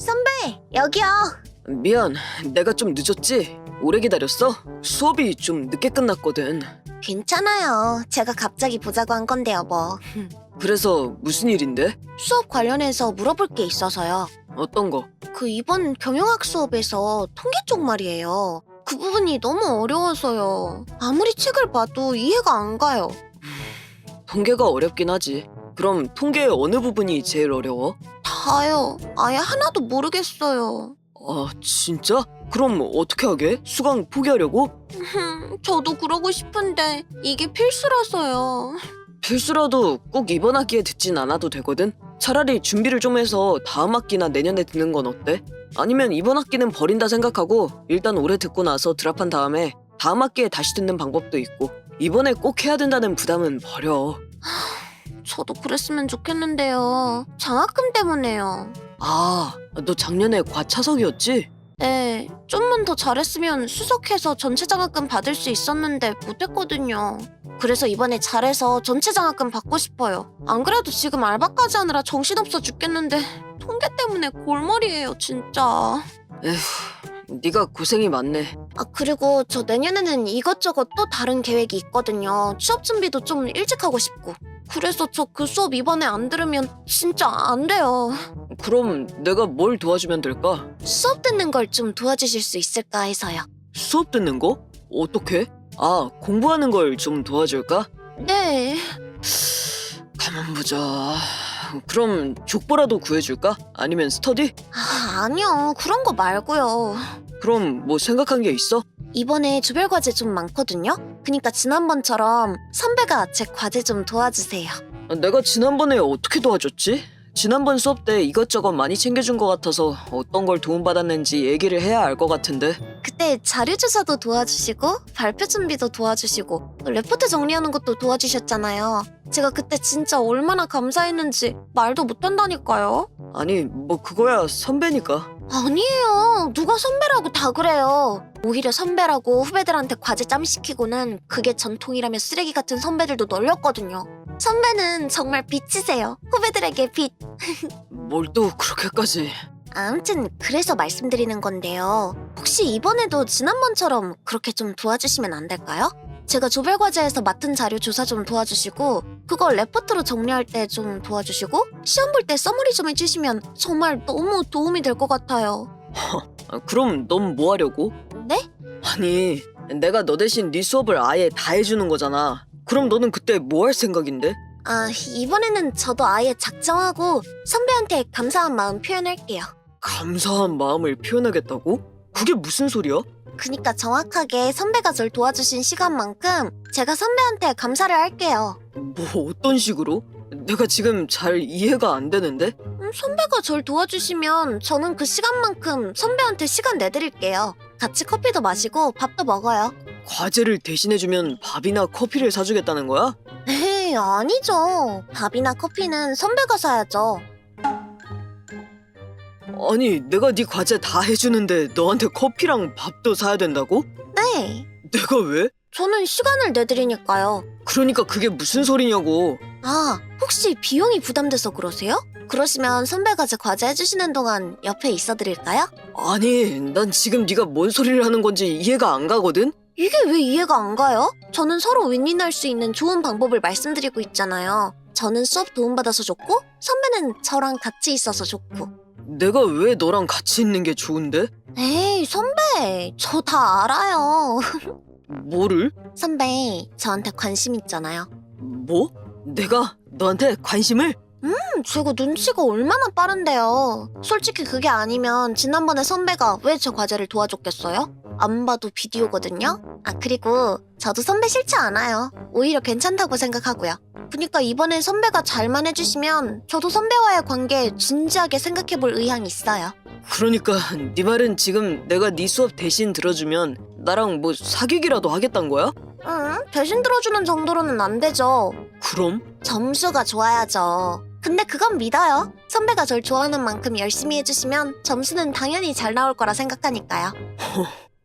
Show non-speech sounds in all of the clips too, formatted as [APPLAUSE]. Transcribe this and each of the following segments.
선배, 여기요. 미안, 내가 좀 늦었지? 오래 기다렸어? 수업이 좀 늦게 끝났거든. 괜찮아요. 제가 갑자기 보자고 한 건데요, 뭐. [LAUGHS] 그래서 무슨 일인데? 수업 관련해서 물어볼 게 있어서요. 어떤 거? 그 이번 경영학 수업에서 통계 쪽 말이에요. 그 부분이 너무 어려워서요. 아무리 책을 봐도 이해가 안 가요. 통계가 어렵긴 하지. 그럼 통계의 어느 부분이 제일 어려워? 다요. 아예 하나도 모르겠어요. 아, 진짜? 그럼 어떻게 하게? 수강 포기하려고? 흠, 저도 그러고 싶은데 이게 필수라서요. 필수라도 꼭 이번 학기에 듣진 않아도 되거든? 차라리 준비를 좀 해서 다음 학기나 내년에 듣는 건 어때? 아니면 이번 학기는 버린다 생각하고 일단 올해 듣고 나서 드랍한 다음에 다음 학기에 다시 듣는 방법도 있고 이번에 꼭 해야 된다는 부담은 버려. 저도 그랬으면 좋겠는데요. 장학금 때문에요. 아, 너 작년에 과차석이었지? 네, 좀만 더 잘했으면 수석해서 전체 장학금 받을 수 있었는데 못했거든요. 그래서 이번에 잘해서 전체 장학금 받고 싶어요. 안 그래도 지금 알바까지 하느라 정신없어 죽겠는데 통계 때문에 골머리예요, 진짜. 네가 고생이 많네. 아, 그리고 저 내년에는 이것저것 또 다른 계획이 있거든요. 취업 준비도 좀 일찍 하고 싶고. 그래서 저 그 수업 이번에 안 들으면 진짜 안 돼요. 그럼 내가 뭘 도와주면 될까? 수업 듣는 걸 좀 도와주실 수 있을까 해서요. 수업 듣는 거? 어떻게? 아, 공부하는 걸 좀 도와줄까? 네. 가만 보자. 그럼 족보라도 구해줄까? 아니면 스터디? 아, 아니요. 그런 거 말고요. 그럼 뭐 생각한 게 있어? 이번에 조별 과제 좀 많거든요. 그니까 지난번처럼 선배가 제 과제 좀 도와주세요. 내가 지난번에 어떻게 도와줬지? 지난번 수업 때 이것저것 많이 챙겨준 것 같아서 어떤 걸 도움받았는지 얘기를 해야 알 것 같은데 그때 자료 조사도 도와주시고 발표 준비도 도와주시고 레포트 정리하는 것도 도와주셨잖아요. 제가 그때 진짜 얼마나 감사했는지 말도 못한다니까요. 아니 뭐 그거야 선배니까 아니에요. 누가 선배라고 다 그래요. 오히려 선배라고 후배들한테 과제 짬 시키고는 그게 전통이라며 쓰레기 같은 선배들도 널렸거든요. 선배는 정말 빛이세요. 후배들에게 빛. [LAUGHS] 뭘 또 그렇게까지 아무튼 그래서 말씀드리는 건데요. 혹시 이번에도 지난번처럼 그렇게 좀 도와주시면 안 될까요? 제가 조별 과제에서 맡은 자료 조사 좀 도와주시고 그걸 레포트로 정리할 때 좀 도와주시고 시험 볼때 써머리 좀 해주시면 정말 너무 도움이 될 것 같아요. 아, 그럼 넌 뭐 하려고? 네? 아니 내가 너 대신 네 수업을 아예 다 해주는 거잖아 그럼 너는 그때 뭐 할 생각인데? 아 이번에는 저도 아예 작정하고 선배한테 감사한 마음 표현할게요. 감사한 마음을 표현하겠다고? 그게 무슨 소리야? 그니까 정확하게 선배가 절 도와주신 시간만큼 제가 선배한테 감사를 할게요. 뭐 어떤 식으로? 내가 지금 잘 이해가 안 되는데? 음, 선배가 절 도와주시면 저는 그 시간만큼 선배한테 시간 내드릴게요. 같이 커피도 마시고 밥도 먹어요. 과제를 대신해주면 밥이나 커피를 사주겠다는 거야? 에이, 아니죠. 밥이나 커피는 선배가 사야죠. 아니 내가 네 과제 다 해주는데 너한테 커피랑 밥도 사야 된다고? 네. 내가 왜? 저는 시간을 내드리니까요. 그러니까 그게 무슨 소리냐고 아, 혹시 비용이 부담돼서 그러세요? 그러시면 선배가 제 과제 해주시는 동안 옆에 있어 드릴까요? 아니 난 지금 네가 뭔 소리를 하는 건지 이해가 안 가거든? 이게 왜 이해가 안 가요? 저는 서로 윈윈할 수 있는 좋은 방법을 말씀드리고 있잖아요. 저는 수업 도움받아서 좋고, 선배는 저랑 같이 있어서 좋고. 내가 왜 너랑 같이 있는 게 좋은데? 에이, 선배, 저 다 알아요. [LAUGHS] 뭐를? 선배, 저한테 관심 있잖아요. 뭐? 내가 너한테 관심을? 음, 제가 눈치가 얼마나 빠른데요. 솔직히 그게 아니면 지난번에 선배가 왜 저 과제를 도와줬겠어요? 안 봐도 비디오거든요? 아, 그리고 저도 선배 싫지 않아요. 오히려 괜찮다고 생각하고요. 그니까 이번에 선배가 잘만 해주시면 저도 선배와의 관계 진지하게 생각해볼 의향이 있어요. 그러니까 네 말은 지금 내가 네 수업 대신 들어주면 나랑 뭐 사귀기라도 하겠단 거야? 응, 대신 들어주는 정도로는 안 되죠. 그럼? 점수가 좋아야죠. 근데 그건 믿어요. 선배가 절 좋아하는 만큼 열심히 해주시면 점수는 당연히 잘 나올 거라 생각하니까요.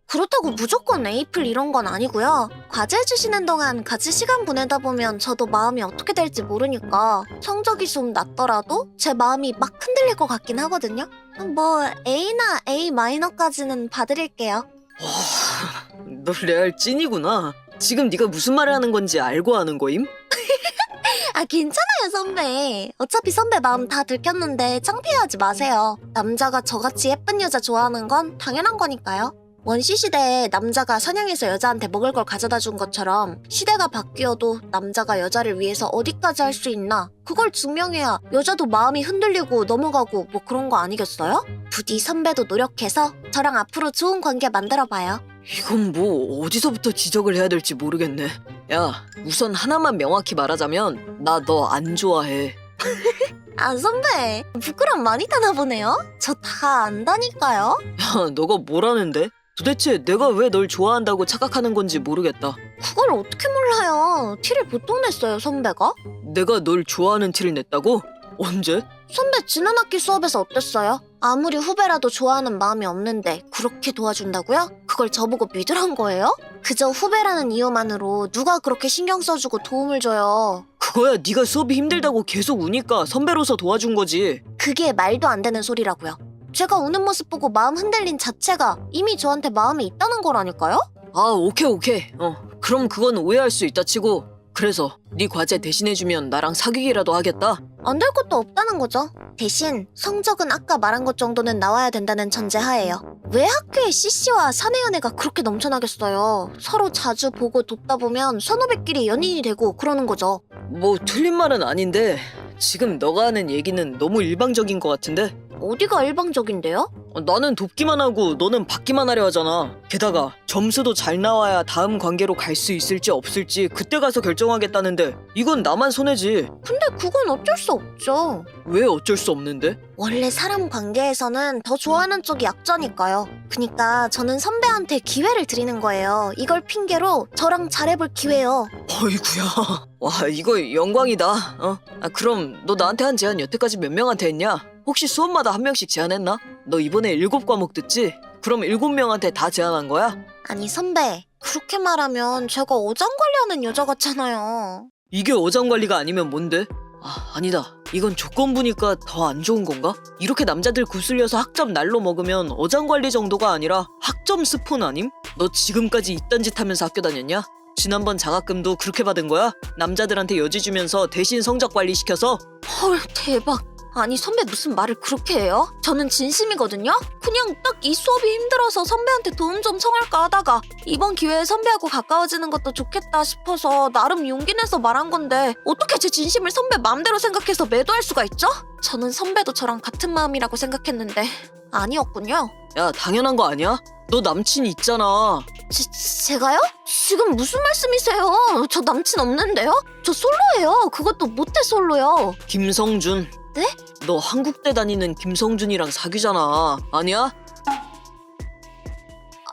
그렇다고 무조건 에이플 이런 건 아니고요. 과제 해주시는 동안 같이 시간 보내다 보면 저도 마음이 어떻게 될지 모르니까 성적이 좀 낮더라도 제 마음이 막 흔들릴 것 같긴 하거든요. 뭐 A나 A 마이너까지는 봐드릴게요. 와, 너 레알 찐이구나. 지금 네가 무슨 말을 하는 건지 알고 하는 거임? [LAUGHS] 아 괜찮아요 선배. 어차피 선배 마음 다 들켰는데 창피해하지 마세요. 남자가 저같이 예쁜 여자 좋아하는 건 당연한 거니까요. 원시 시대에 남자가 사냥해서 여자한테 먹을 걸 가져다 준 것처럼 시대가 바뀌어도 남자가 여자를 위해서 어디까지 할 수 있나 그걸 증명해야 여자도 마음이 흔들리고 넘어가고 뭐 그런 거 아니겠어요? 부디 선배도 노력해서 저랑 앞으로 좋은 관계 만들어봐요. 이건 뭐 어디서부터 지적을 해야 될지 모르겠네. 야, 우선 하나만 명확히 말하자면 나 너 안 좋아해. [LAUGHS] 아 선배 부끄럼 많이 타나 보네요. 저 다 안다니까요. 야, 너가 뭐라는데? 도대체 내가 왜 널 좋아한다고 착각하는 건지 모르겠다. 그걸 어떻게 몰라요? 티를 보통 냈어요, 선배가? 내가 널 좋아하는 티를 냈다고? 언제? 선배 지난 학기 수업에서 어땠어요? 아무리 후배라도 좋아하는 마음이 없는데 그렇게 도와준다고요? 그걸 저보고 믿으란 거예요? 그저 후배라는 이유만으로 누가 그렇게 신경 써주고 도움을 줘요? 그거야 네가 수업이 힘들다고 계속 우니까 선배로서 도와준 거지. 그게 말도 안 되는 소리라고요. 제가 우는 모습 보고 마음 흔들린 자체가 이미 저한테 마음이 있다는 거라니까요? 아, 오케이 오케이. 어, 그럼 그건 오해할 수 있다 치고. 그래서 네 과제 대신해주면 나랑 사귀기라도 하겠다. 안 될 것도 없다는 거죠. 대신 성적은 아까 말한 것 정도는 나와야 된다는 전제하에요. 왜 학교에 CC와 사내 연애가 그렇게 넘쳐나겠어요? 서로 자주 보고 돕다 보면 선후배끼리 연인이 되고 그러는 거죠. 뭐 틀린 말은 아닌데 지금 너가 하는 얘기는 너무 일방적인 것 같은데 어디가 일방적인데요? 어, 나는 돕기만 하고 너는 받기만 하려 하잖아. 게다가 점수도 잘 나와야 다음 관계로 갈 수 있을지 없을지 그때 가서 결정하겠다는데 이건 나만 손해지. 근데 그건 어쩔 수 없죠. 왜 어쩔 수 없는데? 원래 사람 관계에서는 더 좋아하는 쪽이 약자니까요. 그니까 저는 선배한테 기회를 드리는 거예요. 이걸 핑계로 저랑 잘해볼 기회요. 어이구야. 와 이거 영광이다. 어? 아, 그럼 너 나한테 한 제안 여태까지 몇 명한테 했냐? 혹시 수업마다 한 명씩 제안했나? 너 이번에 일곱 과목 듣지? 그럼 일곱 명한테 다 제안한 거야? 아니 선배 그렇게 말하면 제가 어장 관리하는 여자 같잖아요. 이게 어장 관리가 아니면 뭔데? 아, 아니다. 이건 조건부니까 더 안 좋은 건가? 이렇게 남자들 구슬려서 학점 날로 먹으면 어장 관리 정도가 아니라 학점 스폰 아님? 너 지금까지 이딴 짓 하면서 학교 다녔냐? 지난번 장학금도 그렇게 받은 거야? 남자들한테 여지 주면서 대신 성적 관리 시켜서? 헐 대박. 아니 선배 무슨 말을 그렇게 해요? 저는 진심이거든요. 그냥 딱 이 수업이 힘들어서 선배한테 도움 좀 청할까 하다가 이번 기회에 선배하고 가까워지는 것도 좋겠다 싶어서 나름 용기 내서 말한 건데 어떻게 제 진심을 선배 마음대로 생각해서 매도할 수가 있죠? 저는 선배도 저랑 같은 마음이라고 생각했는데 아니었군요. 야, 당연한 거 아니야? 너 남친 있잖아. 제, 제가요? 지금 무슨 말씀이세요? 저 남친 없는데요? 저 솔로예요. 그것도 모태 솔로요. 김성준. 네? 너 한국대 다니는 김성준이랑 사귀잖아. 아니야?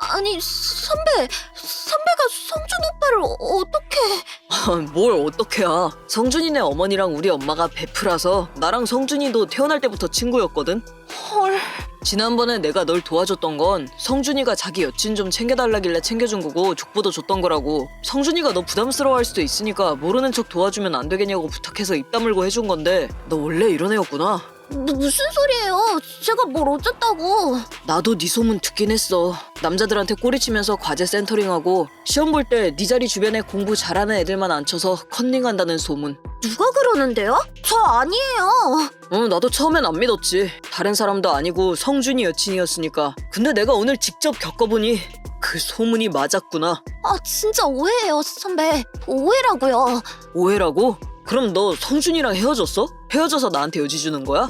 아니 선배, 선배가 성준 오빠를 어- 어떻게? 뭘 어떡해야. 성준이네 어머니랑 우리 엄마가 베프라서 나랑 성준이도 태어날 때부터 친구였거든. 헐. 지난번에 내가 널 도와줬던 건 성준이가 자기 여친 좀 챙겨달라길래 챙겨준 거고 족보도 줬던 거라고. 성준이가 너 부담스러워할 수도 있으니까 모르는 척 도와주면 안 되겠냐고 부탁해서 입 다물고 해준 건데 너 원래 이런 애였구나. 무, 무슨 소리예요? 제가 뭘 어쨌다고? 나도 네 소문 듣긴 했어. 남자들한테 꼬리치면서 과제 센터링하고 시험 볼 때 네 자리 주변에 공부 잘하는 애들만 앉혀서 컨닝한다는 소문. 누가 그러는데요? 저 아니에요. 어, 나도 처음엔 안 믿었지. 다른 사람도 아니고 성준이 여친이었으니까. 근데 내가 오늘 직접 겪어보니 그 소문이 맞았구나. 아 진짜 오해예요, 선배. 오해라고요. 오해라고? 그럼 너 성준이랑 헤어졌어? 헤어져서 나한테 여지 주는 거야?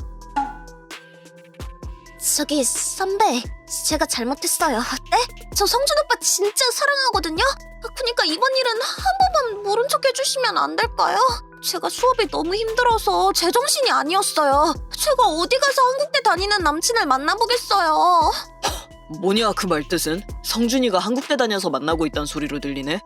저기 선배, 제가 잘못했어요. 네? 저 성준 오빠 진짜 사랑하거든요. 아, 그니까 이번 일은 한 번만 모른 척 해주시면 안 될까요? 제가 수업이 너무 힘들어서 제정신이 아니었어요. 제가 어디 가서 한국대 다니는 남친을 만나보겠어요. 뭐냐 그 말뜻은? 성준이가 한국대 다녀서 만나고 있단 소리로 들리네?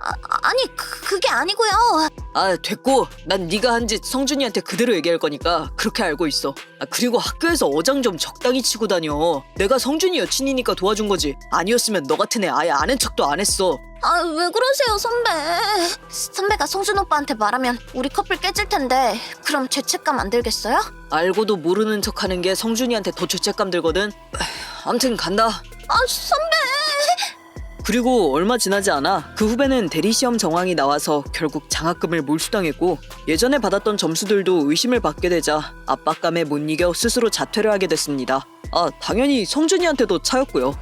아, 아니 그, 그게 아니고요. 아 됐고. 난 네가 한 짓 성준이한테 그대로 얘기할 거니까 그렇게 알고 있어. 아 그리고 학교에서 어장 좀 적당히 치고 다녀. 내가 성준이 여친이니까 도와준 거지. 아니었으면 너 같은 애 아예 아는 척도 안 했어. 아, 왜 그러세요, 선배? 선배가 성준 오빠한테 말하면 우리 커플 깨질 텐데 그럼 죄책감 안 들겠어요? 알고도 모르는 척하는 게 성준이한테 더 죄책감 들거든. 암튼 간다. 아, 선배! 그리고 얼마 지나지 않아 그 후배는 대리시험 정황이 나와서 결국 장학금을 몰수당했고 예전에 받았던 점수들도 의심을 받게 되자 압박감에 못 이겨 스스로 자퇴를 하게 됐습니다. 아 당연히 성준이한테도 차였고요.